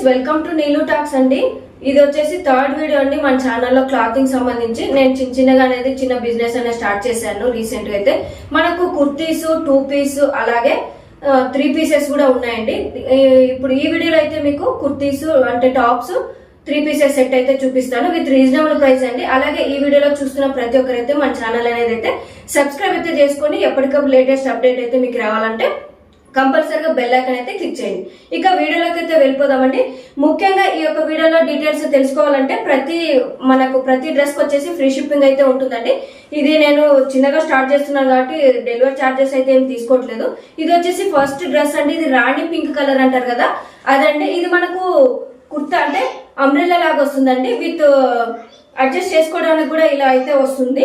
Friends welcome to Neelu talks అండి. ఇది వచ్చేసి థర్డ్ వీడియో అండి మన ఛానల్లో క్లాతింగ్ సంబంధించి. నేను చిన్న చిన్నగా అనేది చిన్న బిజినెస్ అనేది స్టార్ట్ చేశాను రీసెంట్గా అయితే. మనకు కుర్తీస్ టూ పీస్ అలాగే త్రీ పీసెస్ కూడా ఉన్నాయండి. ఇప్పుడు ఈ వీడియోలో అయితే మీకు కుర్తీస్ అంటే టాప్స్ త్రీ పీసెస్ సెట్ అయితే చూపిస్తాను విత్ రీజనబుల్ ప్రైస్ అండి. అలాగే ఈ వీడియోలో చూస్తున్న ప్రతి ఒక్కరైతే మన ఛానల్ అనేది అయితే సబ్స్క్రైబ్ అయితే చేసుకొని ఎప్పటికప్పుడు లేటెస్ట్ అప్డేట్ అయితే మీకు రావాలంటే కంపల్సరీగా బెల్ ఐకన్ అయితే క్లిక్ చేయండి. ఇక వీడియోలోకి అయితే వెళ్ళిపోదామండి. ముఖ్యంగా ఈ యొక్క వీడియోలో డీటెయిల్స్ తెలుసుకోవాలంటే ప్రతి మనకు ప్రతి డ్రెస్కి వచ్చేసి ఫ్రీ షిప్పింగ్ అయితే ఉంటుందండి. ఇది నేను చిన్నగా స్టార్ట్ చేస్తున్నాను కాబట్టి డెలివరీ ఛార్జెస్ అయితే ఏం తీసుకోవట్లేదు. ఇది వచ్చేసి ఫస్ట్ డ్రెస్ అండి. ఇది రాణి పింక్ కలర్ అంటారు కదా. అదండి. ఇది మనకు కుర్తా అంటే అంబ్రెల్లా లాగా వస్తుందండి. విత్ అడ్జస్ట్ uh, చేసుకోవడానికి కూడా ఇలా అయితే వస్తుంది.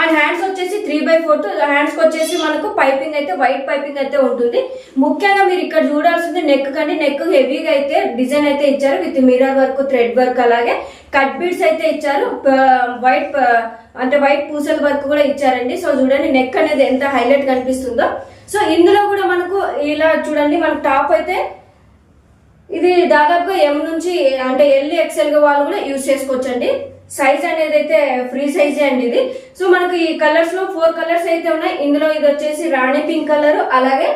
అండ్ హ్యాండ్స్ వచ్చేసి త్రీ బై ఫోర్ హ్యాండ్స్కి వచ్చేసి మనకు పైపింగ్ అయితే వైట్ పైపింగ్ అయితే ఉంటుంది. ముఖ్యంగా మీరు ఇక్కడ చూడాల్సింది నెక్ కంటే నెక్ హెవీగా అయితే డిజైన్ అయితే ఇచ్చారు. With mirror work thread work అలాగే. కట్ బీడ్స్ అయితే ఇచ్చారు. వైట్ అంటే వైట్ పూసల వర్క్ కూడా ఇచ్చారండి. సో చూడండి నెక్ అనేది ఎంత హైలైట్ కనిపిస్తుందో. సో ఇందులో కూడా మనకు ఇలా చూడండి మనకు టాప్ అయితే ఇది దాదాపుగా ఎం నుంచి అంటే ఎల్ ఎక్సెల్గా వాళ్ళు కూడా యూజ్ చేసుకోవచ్చండి. సైజ్ అనేది అయితే ఫ్రీ సైజే అండి ఇది. సో మనకి ఈ కలర్స్లో ఫోర్ కలర్స్ అయితే ఉన్నాయి. ఇందులో ఇది వచ్చేసి రాణి పింక్ కలర్ అలాగే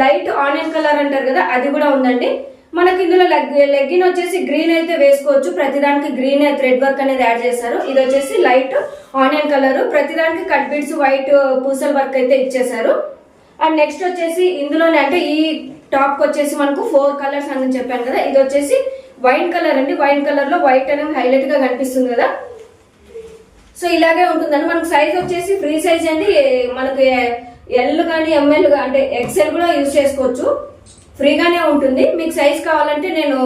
లైట్ ఆనియన్ కలర్ అంటారు కదా అది కూడా ఉందండి. మనకి ఇందులో లెగ్గిన్ వచ్చేసి గ్రీన్ అయితే వేసుకోవచ్చు. ప్రతిదానికి గ్రీన్ థ్రెడ్ వర్క్ అనేది యాడ్ చేశారు ఇది వచ్చేసి లైట్ ఆనియన్ కలర్ ప్రతిదానికి కట్ బీడ్స్ వైట్ పూసల వర్క్ అయితే ఇచ్చేసారు అండ్ నెక్స్ట్ వచ్చేసి ఇందులోనే అంటే ఈ టాప్ వచ్చేసి మనకు ఫోర్ కలర్స్ అని చెప్పాను కదా ఇది వచ్చేసి వైన్ కలర్ అండి. వైన్ కలర్లో వైట్ అనేది హైలైట్గా కనిపిస్తుంది కదా. సో ఇలాగే ఉంటుందండి. మనకు సైజ్ వచ్చేసి ఫ్రీ సైజ్ అండి. మనకి ఎల్ కానీ ఎంఎల్ అంటే ఎక్సెల్ కూడా యూజ్ చేసుకోవచ్చు. ఫ్రీగానే ఉంటుంది. మీకు సైజ్ కావాలంటే నేను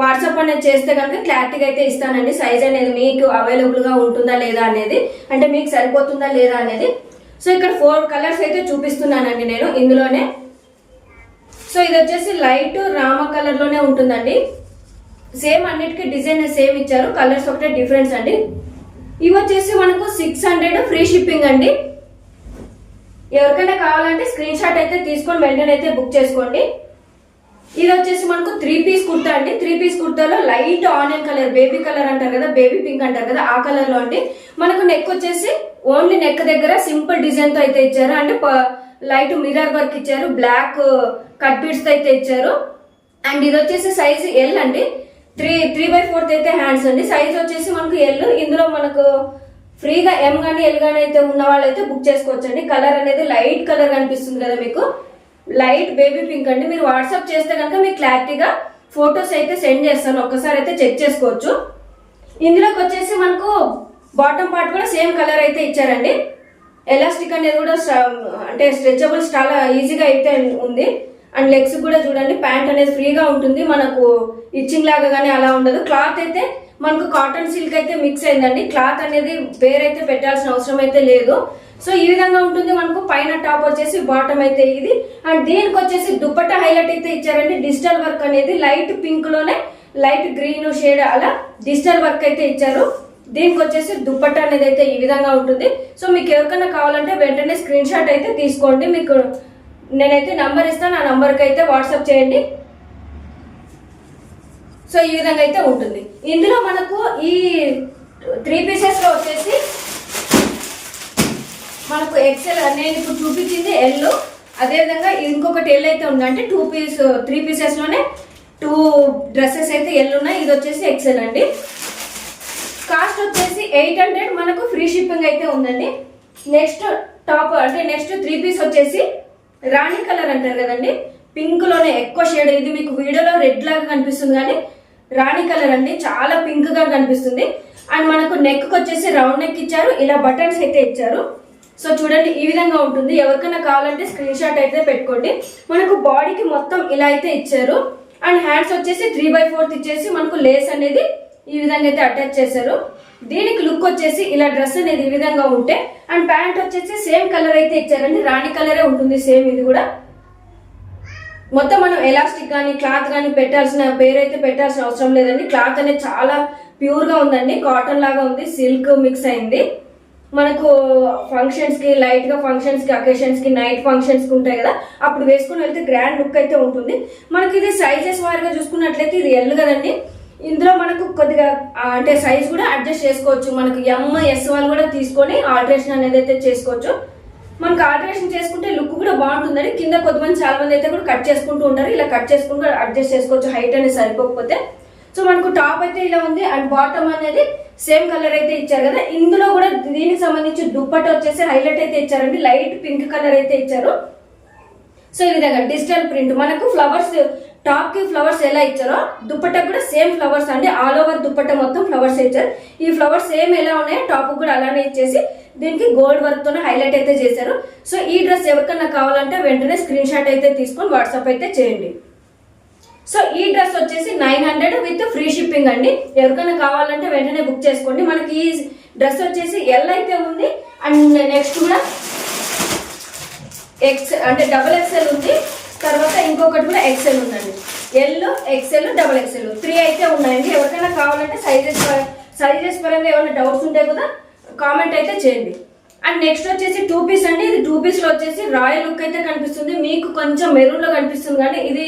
వాట్సాప్ అనేది చేస్తే కనుక క్లారిటీగా అయితే ఇస్తానండి. సైజ్ అనేది మీకు అవైలబుల్గా ఉంటుందా లేదా అనేది. అంటే మీకు సరిపోతుందా లేదా అనేది. సో ఇక్కడ ఫోర్ కలర్స్ అయితే చూపిస్తున్నానండి నేను ఇందులోనే. సో ఇది వచ్చేసి లైట్ రామ కలర్లోనే ఉంటుందండి. సేమ్ అన్నిటికీ డిజైన్ సేమ్ ఇచ్చారు కలర్స్ ఒకటే డిఫరెన్స్ అండి. ఇవి వచ్చేసి మనకు సిక్స్ హండ్రెడ్ ఫ్రీ షిప్పింగ్ అండి. ఎవరికైనా కావాలంటే స్క్రీన్ షాట్ అయితే తీసుకొని వెంటనే అయితే బుక్ చేసుకోండి. ఇది వచ్చేసి మనకు త్రీ పీస్ కుర్తా అండి. Three piece కుర్తాలో light onion colour baby colour అంటారు కదా బేబీ పింక్ అంటారు కదా ఆ కలర్లో అండి. మనకు నెక్ వచ్చేసి ఓన్లీ నెక్ దగ్గర సింపుల్ డిజైన్తో అయితే ఇచ్చారు. అంటే లైట్ మిరర్ వర్క్ ఇచ్చారు బ్లాక్ కట్ బీడ్స్తో అయితే ఇచ్చారు. అండ్ ఇది వచ్చేసి సైజ్ ఎల్ అండి. త్రీ త్రీ బై ఫోర్త్ అయితే హ్యాండ్స్ అండి. సైజ్ వచ్చేసి మనకు ఎల్ ఇందులో మనకు ఫ్రీగా ఎం కానీ ఎల్ కానీ అయితే ఉన్న వాళ్ళైతే బుక్ చేసుకోవచ్చండి. కలర్ అనేది లైట్ కలర్ కనిపిస్తుంది కదా మీకు. లైట్ బేబీ పింక్ అండి. మీరు వాట్సాప్ చేస్తే కనుక మీకు క్లారిటీగా ఫొటోస్ అయితే సెండ్ చేస్తాను. ఒక్కసారి అయితే చెక్ చేసుకోవచ్చు. ఇందులోకి వచ్చేసి మనకు బాటమ్ పార్ట్ కూడా సేమ్ కలర్ అయితే ఇచ్చారండి. ఎలాస్టిక్ అనేది కూడా స్ట- అంటే స్ట్రెచబుల్ చాలా ఈజీగా అయితే ఉంది. అండ్ లెగ్స్ కూడా చూడండి ప్యాంట్ అనేది ఫ్రీగా ఉంటుంది. మనకు ఇచ్చింగ్ లాగా కానీ అలా ఉండదు. క్లాత్ అయితే మనకు కాటన్ సిల్క్ అయితే మిక్స్ అయిందండి. క్లాత్ అనేది వేరైతే పెట్టాల్సిన అవసరం అయితే లేదు. సో ఈ విధంగా ఉంటుంది మనకు. పైన టాప్ వచ్చేసి బాటమ్ అయితే ఇది. అండ్ దీనికి వచ్చేసి దుప్పట్టా హైలైట్ అయితే ఇచ్చారండి. డిజిటల్ వర్క్ అనేది లైట్ పింక్లోనే లైట్ గ్రీన్ షేడ్ అలా డిజిటల్ వర్క్ అయితే ఇచ్చారు. దీనికి వచ్చేసి దుప్పట్టా అనేది అయితే ఈ విధంగా ఉంటుంది. సో మీకు ఎవరికైనా కావాలంటే వెంటనే స్క్రీన్ షాట్ అయితే తీసుకోండి. మీకు నేనైతే నంబర్ ఇస్తాను ఆ నంబర్కి అయితే వాట్సాప్ చేయండి. సో ఈ విధంగా అయితే ఉంటుంది. ఇందులో మనకు ఈ త్రీ పీసెస్లో వచ్చేసి మనకు ఎక్సెల్ నేను ఇప్పుడు చూపించింది ఎల్ అదేవిధంగా ఇంకొకటి ఎల్ అయితే ఉందంటే టూ పీస్ త్రీ పీసెస్లోనే టూ డ్రెస్సెస్ అయితే ఎల్ ఉన్నాయి. ఇది వచ్చేసి ఎక్సెల్ అండి. కాస్ట్ వచ్చేసి ఎయిట్ హండ్రెడ్ మనకు ఫ్రీ షిప్పింగ్ అయితే ఉందండి. నెక్స్ట్ టాప్ అంటే నెక్స్ట్ త్రీ పీస్ వచ్చేసి రాణి కలర్ అంటారు కదండి. పింక్లోనే ఎక్కువ షేడ్ ఇది మీకు వీడియోలో రెడ్ లాగా కనిపిస్తుంది కానీ రాణి కలర్ అండి. చాలా పింక్గా కనిపిస్తుంది. అండ్ మనకు నెక్ వచ్చేసి రౌండ్ నెక్ ఇచ్చారు. ఇలా బటన్స్ అయితే ఇచ్చారు. సో చూడండి ఈ విధంగా ఉంటుంది. ఎవరికైనా కావాలంటే స్క్రీన్ షాట్ అయితే పెట్టుకోండి. మనకు బాడీకి మొత్తం ఇలా అయితే ఇచ్చారు. అండ్ హ్యాండ్స్ వచ్చేసి త్రీ బై ఫోర్త్ ఇచ్చేసి మనకు లేస్ అనేది ఈ విధంగా అయితే అటాచ్ చేశారు. దీనికి లుక్ వచ్చేసి ఇలా డ్రెస్ అనేది ఈ విధంగా ఉంటే అండ్ ప్యాంట్ వచ్చేసి సేమ్ కలర్ అయితే ఇచ్చారండి. రాణి కలరే ఉంటుంది సేమ్ ఇది కూడా. మొత్తం మనం ఎలాస్టిక్ కానీ క్లాత్ కానీ పెట్టాల్సిన పేరైతే పెట్టాల్సిన అవసరం లేదండి. క్లాత్ అనేది చాలా ప్యూర్గా ఉందండి. కాటన్ లాగా ఉంది. సిల్క్ మిక్స్ అయింది. మనకు ఫంక్షన్స్కి లైట్గా ఫంక్షన్స్కి అకేషన్స్కి నైట్ ఫంక్షన్స్కి ఉంటాయి కదా. అప్పుడు వేసుకుని వెళ్తే గ్రాండ్ లుక్ అయితే ఉంటుంది. మనకి ఇది సైజెస్ వారిగా చూసుకున్నట్లయితే ఇది ఎల్ కదండి. ఇందులో మనకు కొద్దిగా అంటే సైజ్ కూడా అడ్జస్ట్ చేసుకోవచ్చు. మనకు ఎమ్ ఎస్ వన్ కూడా తీసుకొని ఆల్టరేషన్ అనేది అయితే చేసుకోవచ్చు. మనకు ఆల్టరేషన్ చేసుకుంటే లుక్ కూడా బాగుంటుందని కింద కొంతమంది చాలా మంది అయితే కూడా కట్ చేసుకుంటూ ఉంటారు. ఇలా కట్ చేసుకుంటూ అడ్జస్ట్ చేసుకోవచ్చు. హైట్ అనేది సరిపోకపోతే. సో మనకు టాప్ అయితే ఇలా ఉంది అండ్ బాటమ్ అనేది సేమ్ కలర్ అయితే ఇచ్చారు కదా. ఇందులో కూడా దీనికి సంబంధించి దుప్పట వచ్చేసి హైలైట్ అయితే ఇచ్చారండి. లైట్ పింక్ కలర్ అయితే ఇచ్చారు. సో ఈ విధంగా డిజిటల్ ప్రింట్ మనకు ఫ్లవర్స్ టాప్కి ఫ్లవర్స్ ఎలా ఇచ్చారో దుప్పట్టకు కూడా సేమ్ ఫ్లవర్స్ అండి. ఆల్ ఓవర్ దుప్పట్ట మొత్తం ఫ్లవర్స్ ఇచ్చారు. ఈ ఫ్లవర్స్ సేమ్ ఎలా ఉన్నాయో టాప్ కూడా అలానే ఇచ్చేసి దీనికి గోల్డ్ వర్క్ తోనే హైలైట్ అయితే చేశారు. సో ఈ డ్రెస్ ఎవరికన్నా కావాలంటే వెంటనే స్క్రీన్ షాట్ అయితే తీసుకొని వాట్సాప్ అయితే చేయండి. సో ఈ డ్రెస్ వచ్చేసి nine hundred with free shipping అండి. ఎవరికైనా కావాలంటే వెంటనే బుక్ చేసుకోండి. మనకి ఈ డ్రెస్ వచ్చేసి ఎల్ అయితే ఉంది. అండ్ నెక్స్ట్ కూడా ఎక్స్ అంటే డబుల్ ఎక్స్ఎల్ ఉంది. తర్వాత ఇంకొకటి కూడా ఎక్స్ఎల్ ఉందండి. L XL double XL three అయితే ఉన్నాయండి. ఎవరికైనా కావాలంటే సైజెస్ సైజెస్ పరంగా ఏమైనా డౌట్స్ ఉంటే కూడా కామెంట్ అయితే చేయండి. అండ్ నెక్స్ట్ వచ్చేసి టూ పీస్ అండి. ఇది టూ పీస్లో వచ్చేసి రాయల్ లుక్ అయితే కనిపిస్తుంది. మీకు కొంచెం మెరూన్లో కనిపిస్తుంది కానీ ఇది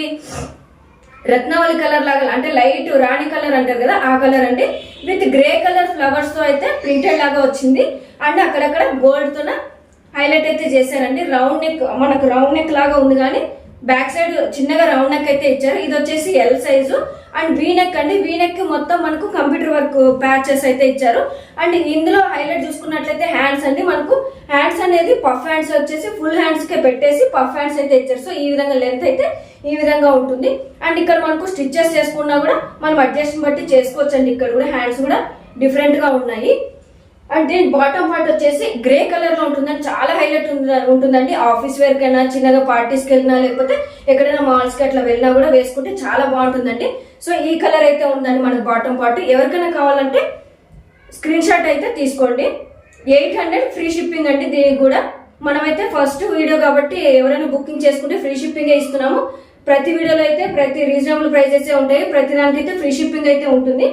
రత్నావళి కలర్ లాగా అంటే లైట్ రాణి కలర్ అంటారు కదా ఆ కలర్ అండి. విత్ గ్రే కలర్ ఫ్లవర్స్తో అయితే ప్రింటెడ్ లాగా వచ్చింది. అండ్ అక్కడక్కడ గోల్డ్తో హైలైట్ అయితే చేశారండి. రౌండ్ నెక్ మనకు రౌండ్ నెక్ లాగా ఉంది కానీ బ్యాక్ సైడ్ చిన్నగా రౌండ్ నెక్ అయితే ఇచ్చారు. ఇది వచ్చేసి L size and V neck అండి. వీ నెక్ మొత్తం మనకు కంప్యూటర్ వర్క్ ప్యాచెస్ అయితే ఇచ్చారు. అండ్ ఇందులో హైలైట్ చూసుకున్నట్లయితే హ్యాండ్స్ అండి. మనకు హ్యాండ్స్ అనేది పఫ్ హ్యాండ్స్ వచ్చేసి ఫుల్ హ్యాండ్స్ కే పెట్టేసి పఫ్ హ్యాండ్స్ అయితే ఇచ్చారు. సో ఈ విధంగా లెంత్ అయితే ఈ విధంగా ఉంటుంది. అండ్ ఇక్కడ మనకు స్టిచ్చెస్ చేసుకున్నా కూడా మనం అడ్జస్ట్ బట్టి చేసుకోవచ్చు అండి ఇక్కడ కూడా హ్యాండ్స్ కూడా డిఫరెంట్గా ఉన్నాయి. అండ్ దీని బాటమ్ పార్ట్ వచ్చేసి గ్రే కలర్లో చాలా ఉంటుందండి. ఆఫీస్ వేర్ కైనా చిన్నగా పార్టీస్కి వెళ్ళినా లేకపోతే ఎక్కడైనా మాల్స్కి అట్లా వెళ్ళినా కూడా వేసుకుంటే చాలా బాగుంటుందండి. సో ఈ కలర్ అయితే ఉందండి మనకు బాటమ్ పార్ట్ ఎవరికైనా కావాలంటే స్క్రీన్ షాట్ అయితే తీసుకోండి. ఎయిట్ హండ్రెడ్ ఫ్రీ షిప్పింగ్ అండి దీనికి కూడా. మనమైతే ఫస్ట్ వీడియో కాబట్టి ఎవరైనా బుకింగ్ చేసుకుంటే ఫ్రీ షిప్పింగ్ ఇస్తున్నాము. ప్రతి వీడియోలో అయితే ప్రతి రీజనబుల్ ప్రైజెస్ ఉంటాయి. ప్రతి దానికైతే ఫ్రీ షిప్పింగ్ అయితే ఉంటుంది.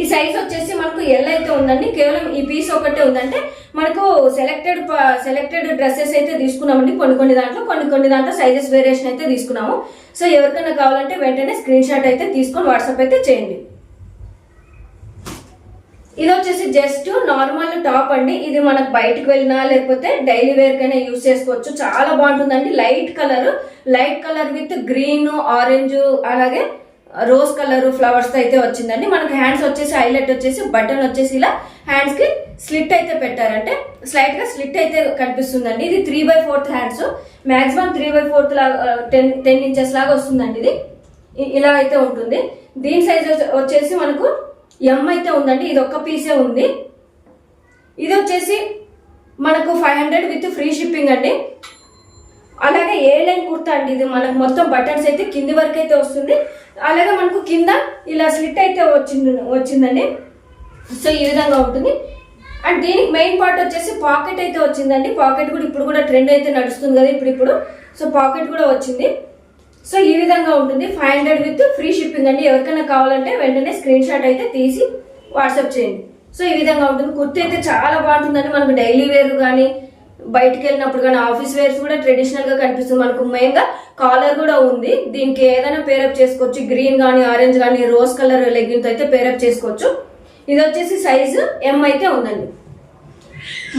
ఈ సైజ్ వచ్చేసి మనకు ఎల్ అయితే ఉందండి. కేవలం ఈ పీస్ ఒకటే ఉందంటే మనకు సెలెక్టెడ్ సెలెక్టెడ్ డ్రెస్సెస్ అయితే తీసుకున్నామండి. కొన్ని కొన్ని దాంట్లో కొన్ని కొన్ని దాంట్లో సైజెస్ వేరియేషన్ అయితే తీసుకున్నాము. సో ఎవరికైనా కావాలంటే వెంటనే స్క్రీన్ షాట్ అయితే తీసుకొని వాట్సాప్ అయితే చేయండి. ఇది వచ్చేసి జస్ట్ నార్మల్ టాప్ అండి. ఇది మనకు బయటకు వెళ్ళినా లేకపోతే డైలీ వేర్ కైనా యూజ్ చేసుకోవచ్చు. చాలా బాగుంటుందండి. Light colour light colour with green orange అలాగే రోజ్ కలర్ ఫ్లవర్స్తో అయితే వచ్చిందండి. మనకి హ్యాండ్స్ వచ్చేసి హైలైట్ వచ్చేసి బటన్ వచ్చేసి ఇలా హ్యాండ్స్కి స్లిట్ అయితే పెట్టారంటే స్లైట్గా స్లిట్ అయితే కనిపిస్తుందండి. ఇది three by fourth hands maximum three by fourth లాగా టెన్ టెన్ ఇంచెస్ లాగా వస్తుందండి ఇది. ఇలా అయితే ఉంటుంది. దీని సైజ్ వచ్చేసి మనకు ఎం అయితే ఉందండి. ఇది ఒక్క పీసే ఉంది. ఇది వచ్చేసి మనకు five hundred with free shipping అండి. అలాగే ఏ లైన్ కుర్తా అండి ఇది? మనకు మొత్తం బటన్స్ అయితే కింది వరకు అయితే వస్తుంది. అలాగే మనకు కింద ఇలా స్లిట్ అయితే వచ్చింది వచ్చిందండి. సో ఈ విధంగా ఉంటుంది. అండ్ దీనికి మెయిన్ పార్ట్ వచ్చేసి పాకెట్ అయితే వచ్చిందండి. పాకెట్ కూడా ఇప్పుడు కూడా ట్రెండ్ అయితే నడుస్తుంది కదా ఇప్పుడు ఇప్పుడు. సో పాకెట్ కూడా వచ్చింది. సో ఈ విధంగా ఉంటుంది. Five hundred with free shipping అండి. ఎవరికైనా కావాలంటే వెంటనే స్క్రీన్ షాట్ అయితే తీసి వాట్సాప్ చేయండి. సో ఈ విధంగా ఉంటుంది. కుర్తి అయితే చాలా బాగుంటుందండి. మనకు డైలీ వేర్ కానీ బయటకు వెళ్ళినప్పుడు కానీ ఆఫీస్ వేర్స్ కూడా ట్రెడిషనల్గా కనిపిస్తుంది. మనకు మెయిన్గా కాలర్ కూడా ఉంది. దీనికి ఏదైనా పేరప్ చేసుకోవచ్చు. గ్రీన్ కానీ ఆరెంజ్ కానీ రోజ్ కలర్ లెగ్గిన్ అయితే పేరప్ చేసుకోవచ్చు. ఇది వచ్చేసి సైజు ఎం అయితే ఉందండి.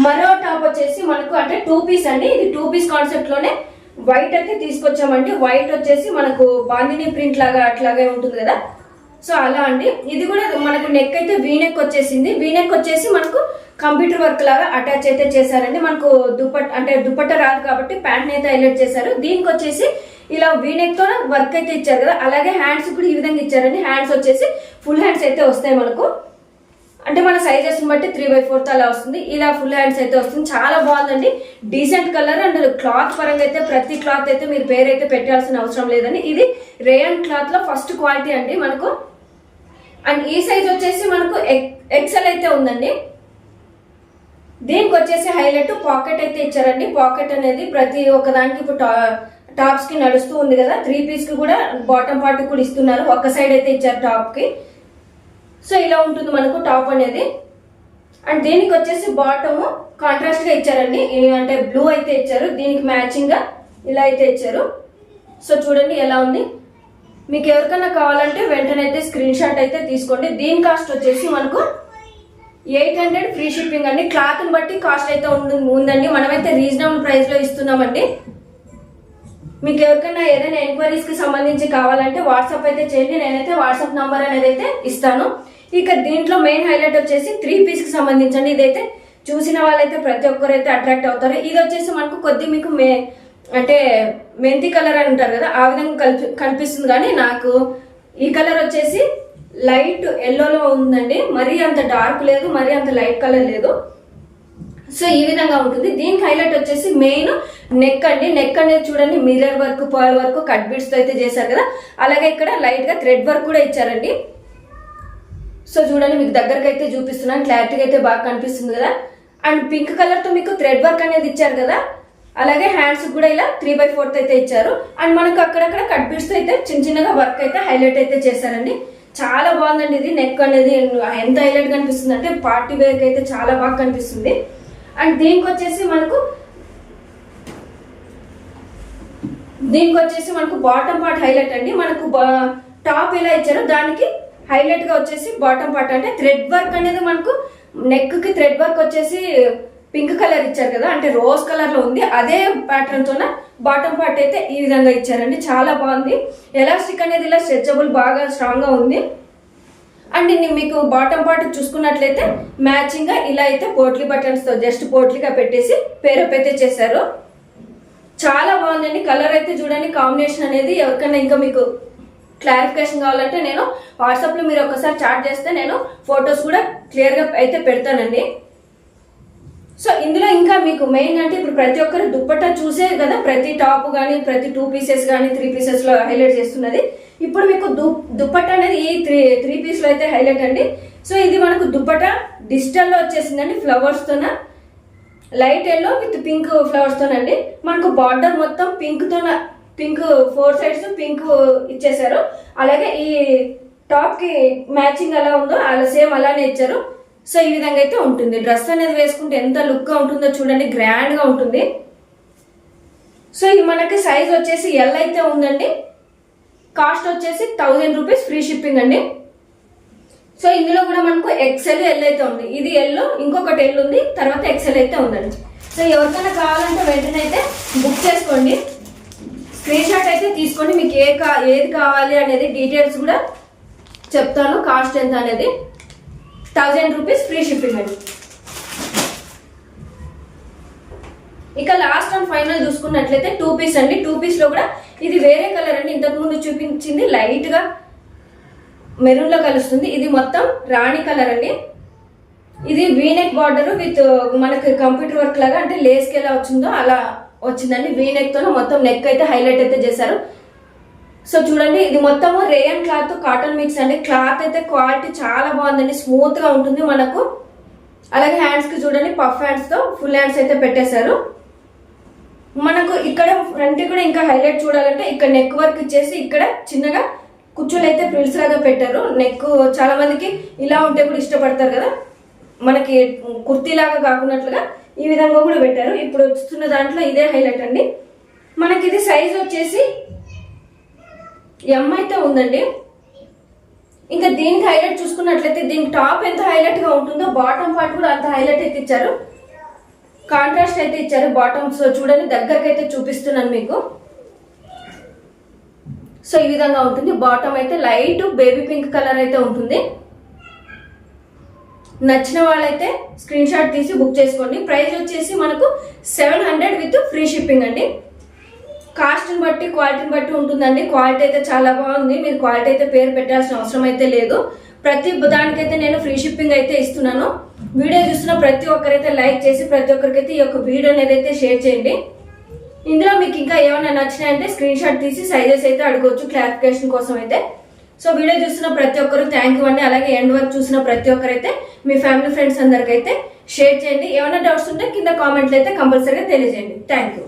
మరో టాప్ వచ్చేసి మనకు అంటే టూ పీస్ అండి. ఇది టూ పీస్ కాన్సెప్ట్లోనే వైట్ అయితే తీసుకొచ్చామండి. వైట్ వచ్చేసి మనకు బాందిని ప్రింట్ లాగా అట్లాగే ఉంటుంది కదా. సో అలా అండి. ఇది కూడా మనకు నెక్ అయితే వీనెక్ వచ్చేసింది. వీనెక్ వచ్చేసి మనకు కంప్యూటర్ వర్క్ లాగా అటాచ్ అయితే చేశారండి. మనకు దుపట్ అంటే దుపట్ట రాదు కాబట్టి ప్యాంట్ అయితే హైలైట్ చేశారు. దీనికి వచ్చేసి ఇలా వీనెక్తో వర్క్ అయితే ఇచ్చారు కదా. అలాగే హ్యాండ్స్ కూడా ఈ విధంగా ఇచ్చారండి. హ్యాండ్స్ వచ్చేసి ఫుల్ హ్యాండ్స్ అయితే వస్తాయి మనకు. అంటే మన సైజెస్ బట్టి త్రీ బై ఫోర్త్ అలా వస్తుంది. ఇలా ఫుల్ హ్యాండ్స్ అయితే వస్తుంది. చాలా బాగుందండి. డీసెంట్ కలర్ అండ్ క్లాత్ పరంగా అయితే ప్రతి క్లాత్ అయితే మీరు పేరు అయితే పెట్టాల్సిన అవసరం లేదండి. ఇది రేయన్ క్లాత్లో ఫస్ట్ క్వాలిటీ అండి మనకు. అండ్ ఈ సైజ్ వచ్చేసి మనకు ఎక్సెల్ అయితే ఉందండి. దీనికి వచ్చేసి హైలైట్ పాకెట్ అయితే ఇచ్చారండి. పాకెట్ అనేది ప్రతి ఒక్క దానికి ఇప్పుడు టాప్స్కి నడుస్తూ ఉంది కదా. త్రీ పీస్కి కూడా బాటమ్ పార్ట్ కూడా ఇస్తున్నారు. ఒక్క సైడ్ అయితే ఇచ్చారు టాప్కి. సో ఇలా ఉంటుంది మనకు టాప్ అనేది. అండ్ దీనికి వచ్చేసి బాటమ్ కాంట్రాస్ట్గా ఇచ్చారండి. అంటే బ్లూ అయితే ఇచ్చారు. దీనికి మ్యాచింగ్గా ఇలా అయితే ఇచ్చారు. సో చూడండి ఎలా ఉంది. మీకు ఎవరికైనా కావాలంటే వెంటనే అయితే స్క్రీన్ షాట్ అయితే తీసుకోండి. దీని కాస్ట్ వచ్చేసి మనకు ఎయిట్ హండ్రెడ్ ఫ్రీ షిప్పింగ్ అండి. క్లాత్ని బట్టి కాస్ట్ అయితే ఉంది- ఉందండి. మనమైతే రీజనబుల్ ప్రైస్లో ఇస్తున్నామండి. మీకు ఎవరికైనా ఏదైనా ఎంక్వైరీస్కి సంబంధించి కావాలంటే వాట్సాప్ అయితే చేయండి. నేనైతే వాట్సాప్ నంబర్ అనేది అయితే ఇస్తాను. ఇక దీంట్లో మెయిన్ హైలైట్ వచ్చేసి త్రీ పీస్కి సంబంధించండి. ఇదైతే చూసిన వాళ్ళైతే ప్రతి ఒక్కరు అయితే అట్రాక్ట్ అవుతారు. ఇది వచ్చేసి మనకు కొద్ది మీకు మే అంటే మెంతి కలర్ అని ఉంటారు కదా ఆ విధంగా కల్పి కనిపిస్తుంది. కానీ నాకు ఈ కలర్ వచ్చేసి లైట్ ఎల్లోలో ఉందండి. మరీ అంత డార్క్ లేదు మరీ అంత లైట్ కలర్ లేదు. సో ఈ విధంగా ఉంటుంది. దీనికి హైలైట్ వచ్చేసి మెయిన్ నెక్ అండి. నెక్ అనేది చూడండి mirror work pearl work cut bits అయితే చేశారు కదా. అలాగే ఇక్కడ లైట్గా థ్రెడ్ వర్క్ కూడా ఇచ్చారండి. సో చూడండి మీకు దగ్గరకు అయితే చూపిస్తున్నాను. క్లారిటీగా అయితే బాగా కనిపిస్తుంది కదా. అండ్ పింక్ కలర్తో మీకు థ్రెడ్ వర్క్ అనేది ఇచ్చారు కదా. అలాగే హ్యాండ్స్ కూడా ఇలా త్రీ బై ఫోర్త్ అయితే ఇచ్చారు. అండ్ మనకు అక్కడక్కడ కట్ బిట్స్ అయితే చిన్న చిన్నగా వర్క్ అయితే హైలైట్ అయితే చేశారండి. చాలా బాగుందండి ఇది. నెక్ అనేది ఎంత హైలైట్ కనిపిస్తుంది అంటే పార్టీ వేర్ అయితే చాలా బాగా కనిపిస్తుంది. అండ్ దీనికి వచ్చేసి మనకు దీనికి వచ్చేసి మనకు బాటమ్ పార్ట్ హైలైట్ అండి. మనకు టాప్ ఎలా ఇచ్చారో దానికి హైలైట్గా వచ్చేసి బాటమ్ పార్ట్ అంటే థ్రెడ్ వర్క్ అనేది మనకు నెక్కి థ్రెడ్ వర్క్ వచ్చేసి పింక్ కలర్ ఇచ్చారు కదా అంటే రోజ్ కలర్లో ఉంది. అదే ప్యాటర్న్ తోన బాటమ్ పార్ట్ అయితే ఈ విధంగా ఇచ్చారండి. చాలా బాగుంది. ఎలాస్టిక్ అనేది ఇలా స్ట్రెచబుల్ బాగా స్ట్రాంగ్గా ఉంది. అండ్ మీకు బాటమ్ పార్ట్ చూసుకున్నట్లయితే మ్యాచింగ్గా ఇలా అయితే పోట్లీ బటన్స్తో జస్ట్ పోట్లీగా పెట్టేసి పేరప్ అయితే చేశారు. చాలా బాగుందండి. కలర్ అయితే చూడండి కాంబినేషన్ అనేది ఎవరికైనా ఇంకా మీకు క్లారిఫికేషన్ కావాలంటే నేను వాట్సాప్లో మీరు ఒకసారి చాట్ చేస్తే నేను ఫొటోస్ కూడా క్లియర్గా అయితే పెడతానండి. సో ఇందులో ఇంకా మీకు మెయిన్ అంటే ఇప్పుడు ప్రతి ఒక్కరు దుప్పట్టా చూసే కదా ప్రతి టాప్ కానీ ప్రతి టూ పీసెస్ కానీ త్రీ పీసెస్లో హైలైట్ చేస్తున్నది. ఇప్పుడు మీకు దు దుప్పట్ట అనేది ఈ త్రీ త్రీ పీస్లో అయితే హైలైట్ అండి. సో ఇది మనకు దుప్పట డిజిటల్లో వచ్చేసిందండి flowers తోన? Light yellow with pink flowers తోనండి. మనకు బార్డర్ మొత్తం పింక్ తోన పింక్ ఫోర్ సైడ్స్ పింక్ ఇచ్చేసారు అలాగే ఈ టాప్కి మ్యాచింగ్ ఎలా ఉందో అలా సేమ్ అలానే ఇచ్చారు. సో ఈ విధంగా అయితే ఉంటుంది. డ్రెస్ అనేది వేసుకుంటే ఎంత లుక్గా ఉంటుందో చూడండి గ్రాండ్గా ఉంటుంది. సో ఇది మనకి సైజ్ వచ్చేసి ఎల్ అయితే ఉందండి. కాస్ట్ వచ్చేసి థౌజండ్ రూపీస్ ఫ్రీ షిప్పింగ్ అండి. సో ఇందులో కూడా మనకు ఎక్సెల్ ఎల్ అయితే ఉంది. ఇది ఎల్ ఇంకొకటి ఎల్ ఉంది తర్వాత ఎక్సెల్ అయితే ఉందండి. సో ఎవరికైనా కావాలంటే వెంటనే అయితే బుక్ చేసుకోండి. స్క్రీన్ షాట్ అయితే తీసుకోండి. మీకు ఏ కా ఏది కావాలి అనేది డీటెయిల్స్ కూడా చెప్తాను. కాస్ట్ ఎంత అనేది. థౌజండ్ రూపీస్ ఫ్రీ షిప్పింగ్ అండి. ఇక లాస్ట్ అండ్ ఫైనల్ చూసుకున్నట్లయితే టూ పీస్ అండి. టూ పీస్లో కూడా ఇది వేరే కలర్ అండి. ఇంతకుముందు చూపించింది లైట్గా మెరూన్లో కలుస్తుంది. ఇది మొత్తం రాణి కలర్ అండి. ఇది వీనెక్ బార్డర్ విత్ మనకి కంప్యూటర్ వర్క్ లాగా అంటే లేస్కి ఎలా వచ్చిందో అలా వచ్చిందండి. వీనెక్తో మొత్తం నెక్ అయితే హైలైట్ అయితే చేశారు. సో చూడండి ఇది మొత్తము రేయన్ క్లాత్ కాటన్ మిక్స్ అండి. క్లాత్ అయితే క్వాలిటీ చాలా బాగుందండి. స్మూత్గా ఉంటుంది మనకు. అలాగే హ్యాండ్స్కి చూడండి పఫ్ హ్యాండ్స్తో ఫుల్ హ్యాండ్స్ అయితే పెట్టేశారు. మనకు ఇక్కడ ఫ్రంట్ కూడా ఇంకా హైలైట్ చూడాలంటే ఇక్కడ నెక్ వర్క్ ఇచ్చేసి ఇక్కడ చిన్నగా కుచ్చులు అయితే ప్రిల్స్ లాగా పెట్టారు. నెక్ చాలా మందికి ఇలా ఉంటే కూడా ఇష్టపడతారు కదా. మనకి కుర్తీ లాగా కాకున్నట్లుగా ఈ విధంగా కూడా పెట్టారు. ఇప్పుడు వస్తున్న దాంట్లో ఇదే హైలైట్ అండి. మనకి ఇది సైజ్ వచ్చేసి ఎం అయితే ఉందండి? ఇంకా దీనికి హైలైట్ చూసుకున్నట్లయితే దీని టాప్ ఎంత హైలైట్గా ఉంటుందో బాటమ్ పార్ట్ కూడా అంత హైలైట్ అయితే ఇచ్చారు. కాంట్రాస్ట్ అయితే ఇచ్చారు బాటమ్స్ చూడండి దగ్గరకి అయితే చూపిస్తున్నాను మీకు. సో ఈ విధంగా ఉంటుంది. బాటమ్ అయితే లైట్ బేబీ పింక్ కలర్ అయితే ఉంటుంది. నచ్చిన వాళ్ళైతే స్క్రీన్ షాట్ తీసి బుక్ చేసుకోండి. ప్రైస్ వచ్చేసి మనకు seven hundred with free shipping అండి. కాస్ట్ని బట్టి క్వాలిటీని బట్టి ఉంటుందండి. క్వాలిటీ అయితే చాలా బాగుంది. మీరు క్వాలిటీ అయితే పేరు పెట్టాల్సిన అవసరం అయితే లేదు. ప్రతి దానికైతే నేను ఫ్రీ షిప్పింగ్ అయితే ఇస్తున్నాను. వీడియో చూస్తున్న ప్రతి ఒక్కరైతే లైక్ చేసి ప్రతి ఒక్కరికైతే ఈ యొక్క వీడియో అనేది అయితే షేర్ చేయండి. ఇందులో మీకు ఇంకా ఏమైనా నచ్చినాయంటే స్క్రీన్ షాట్ తీసి సైజెస్ అయితే అడగవచ్చు క్లారిఫికేషన్ కోసం అయితే. సో వీడియో చూస్తున్న ప్రతి ఒక్కరు థ్యాంక్ యూ అండి. అలాగే ఎండ్ వరకు చూసిన ప్రతి ఒక్కరైతే మీ ఫ్యామిలీ ఫ్రెండ్స్ అందరికైతే షేర్ చేయండి. ఏమైనా డౌట్స్ ఉంటే కింద కామెంట్లు అయితే కంపల్సరీగా తెలియజేయండి. Thank you.